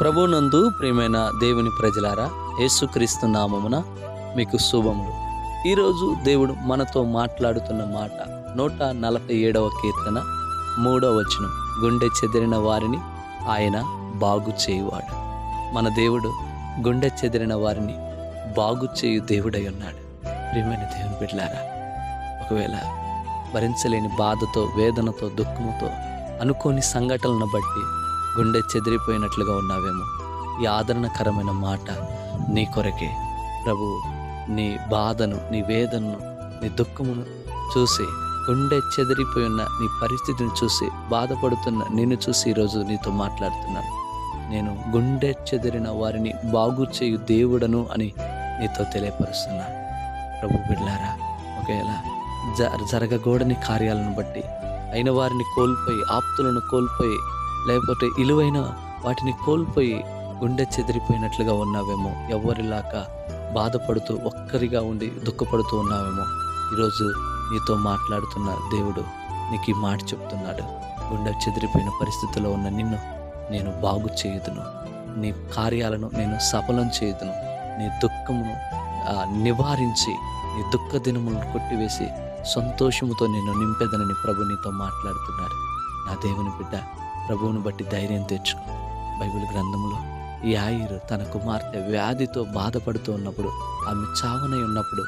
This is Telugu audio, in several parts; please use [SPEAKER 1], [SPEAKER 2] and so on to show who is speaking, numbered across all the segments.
[SPEAKER 1] ప్రభునందు ప్రియమైన దేవుని ప్రజలారా యేసుక్రీస్తు నామమున మీకు శుభములు. ఈరోజు దేవుడు మనతో మాట్లాడుతున్న మాట నూట నలభై ఏడవ కీర్తన మూడవ వచనం. గుండె చెదిరిన వారిని ఆయన బాగు చేయువాడు. మన దేవుడు గుండె చెదిరిన వారిని బాగు చేయు దేవుడై ఉన్నాడు. ప్రియమైన దేవుని బిడ్డలారా ఒకవేళ భరించలేని బాధతో వేదనతో దుఃఖముతో అనుకోని సంఘటనను బట్టి గుండె చెదిరిపోయినట్లుగా ఉన్నావేమో. ఈ ఆదరణకరమైన మాట నీ కొరకే. ప్రభు నీ బాధను నీ వేదనను నీ దుఃఖమును చూసి గుండె చెదిరిపోయి ఉన్న నీ పరిస్థితిని చూసి బాధపడుతున్న నిన్ను చూసి ఈరోజు నీతో మాట్లాడుతున్నాను. నేను గుండె చెదిరిన వారిని బాగు చేయు దేవుడను అని నీతో తెలియపరుస్తున్నాను ప్రభు బిడ్లారా ఒకవేళ జ జరగకూడని కార్యాలను బట్టి అయిన వారిని కోల్పోయి ఆప్తులను కోల్పోయి లేకపోతే ఇలువైన వాటిని కోల్పోయి గుండె చెదిరిపోయినట్లుగా ఉన్నావేమో. ఎవరిలాగా బాధపడుతూ ఒక్కరిగా ఉండి దుఃఖపడుతూ ఉన్నావేమో. ఈరోజు నీతో మాట్లాడుతున్న దేవుడు నీకు ఈ మాట చెప్తున్నాడు. గుండె చెదిరిపోయిన పరిస్థితిలో ఉన్న నిన్ను నేను బాగు చేయుదును. నీ కార్యాలను నేను సఫలం చేయుదును. నీ దుఃఖమును నివారించి నీ దుఃఖ దినములను కొట్టివేసి సంతోషముతో నేను నింపేదనని ప్రభు నీతో మాట్లాడుతున్నాడు. నా దేవుని బిడ్డ ప్రభువును బట్టి ధైర్యం తెచ్చుకో. బైబిల్ గ్రంథంలో ఈ తన కుమార్తె వ్యాధితో బాధపడుతూ ఉన్నప్పుడు ఆమె చావనై ఉన్నప్పుడు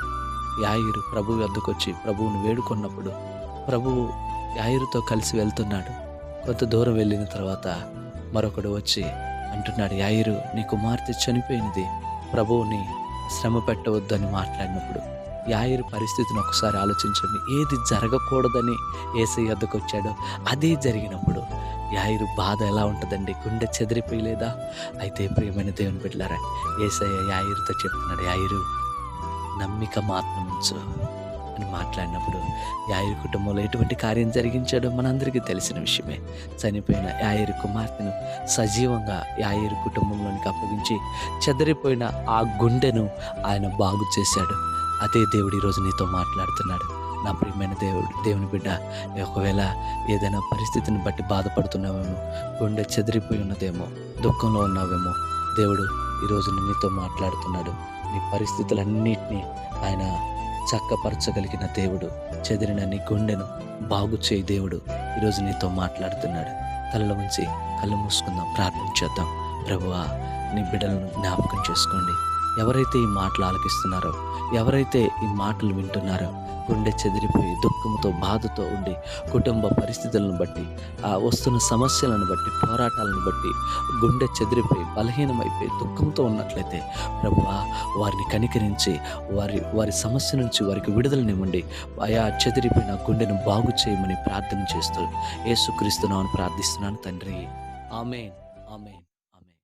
[SPEAKER 1] యాయిరు ప్రభు వద్దకొచ్చి ప్రభువును వేడుకున్నప్పుడు ప్రభువు యాయిరుతో కలిసి వెళ్తున్నాడు. కొంత దూరం వెళ్ళిన తర్వాత మరొకడు వచ్చి అంటున్నాడు యాయిరు నీ కుమార్తె చనిపోయినది. ప్రభువుని శ్రమ పెట్టవద్దని మాట్లాడినప్పుడు యాయిరు పరిస్థితిని ఒకసారి ఆలోచించండి. ఏది జరగకూడదని ఏసీ వద్దకు వచ్చాడో అదే జరిగినప్పుడు యాయిరు బాధ ఎలా ఉంటుందండి? గుండె చెదిరిపోయలేదా? అయితే ప్రియమైన దేవుని బిడ్డలారా ఏసయ్య యాయిరుతో చెప్తున్నాడు యాయిరు నమ్మిక మాత్రం ఉంచు అని మాట్లాడినప్పుడు యాయిరు కుటుంబంలో ఎటువంటి కార్యం జరిగించాడో మనందరికీ తెలిసిన విషయమే. చనిపోయిన యాయిరు కుమార్తెను సజీవంగా యాయిరు కుటుంబంలోనికి అప్పగించి చెదిరిపోయిన ఆ గుండెను ఆయన బాగు చేశాడు. అదే దేవుడు ఈరోజు నీతో మాట్లాడుతున్నాడు. నా ప్రియమైన దేవుడు దేవుని బిడ్డ ఒకవేళ ఏదైనా పరిస్థితిని బట్టి బాధపడుతున్నావేమో గుండె చెదిరిపోయి ఉన్నదేమో దుఃఖంలో ఉన్నావేమో దేవుడు ఈరోజు నీతో మాట్లాడుతున్నాడు. నీ పరిస్థితులన్నిటినీ ఆయన చక్కపరచగలిగిన దేవుడు చెదిరిన నీ గుండెను బాగు చేయి దేవుడు ఈరోజు నీతో మాట్లాడుతున్నాడు. కళ్ళ ఉంచి కళ్ళు మూసుకుందాం ప్రార్థన చేద్దాం. ప్రభువా నీ బిడ్డలను జ్ఞాపకం చేసుకోండి. ఎవరైతే ఈ మాటలు ఆలకిస్తున్నారో ఎవరైతే ఈ మాటలు వింటున్నారో గుండె చెదిరిపోయి దుఃఖంతో బాధతో ఉండి కుటుంబ పరిస్థితులను బట్టి ఆ వస్తున్న సమస్యలను బట్టి పోరాటాలను బట్టి గుండె చెదిరిపోయి బలహీనమైపోయి దుఃఖంతో ఉన్నట్లయితే ప్రభువా వారిని కనికరించి వారి వారి సమస్య నుంచి వారికి విడుదలనివ్వండి ఆయా చెదిరిపోయిన గుండెను బాగు చేయమని ప్రార్థన చేస్తూ యేసుక్రీస్తున్నామని ప్రార్థిస్తున్నాను తండ్రి. ఆమెన్. ఆమెన్.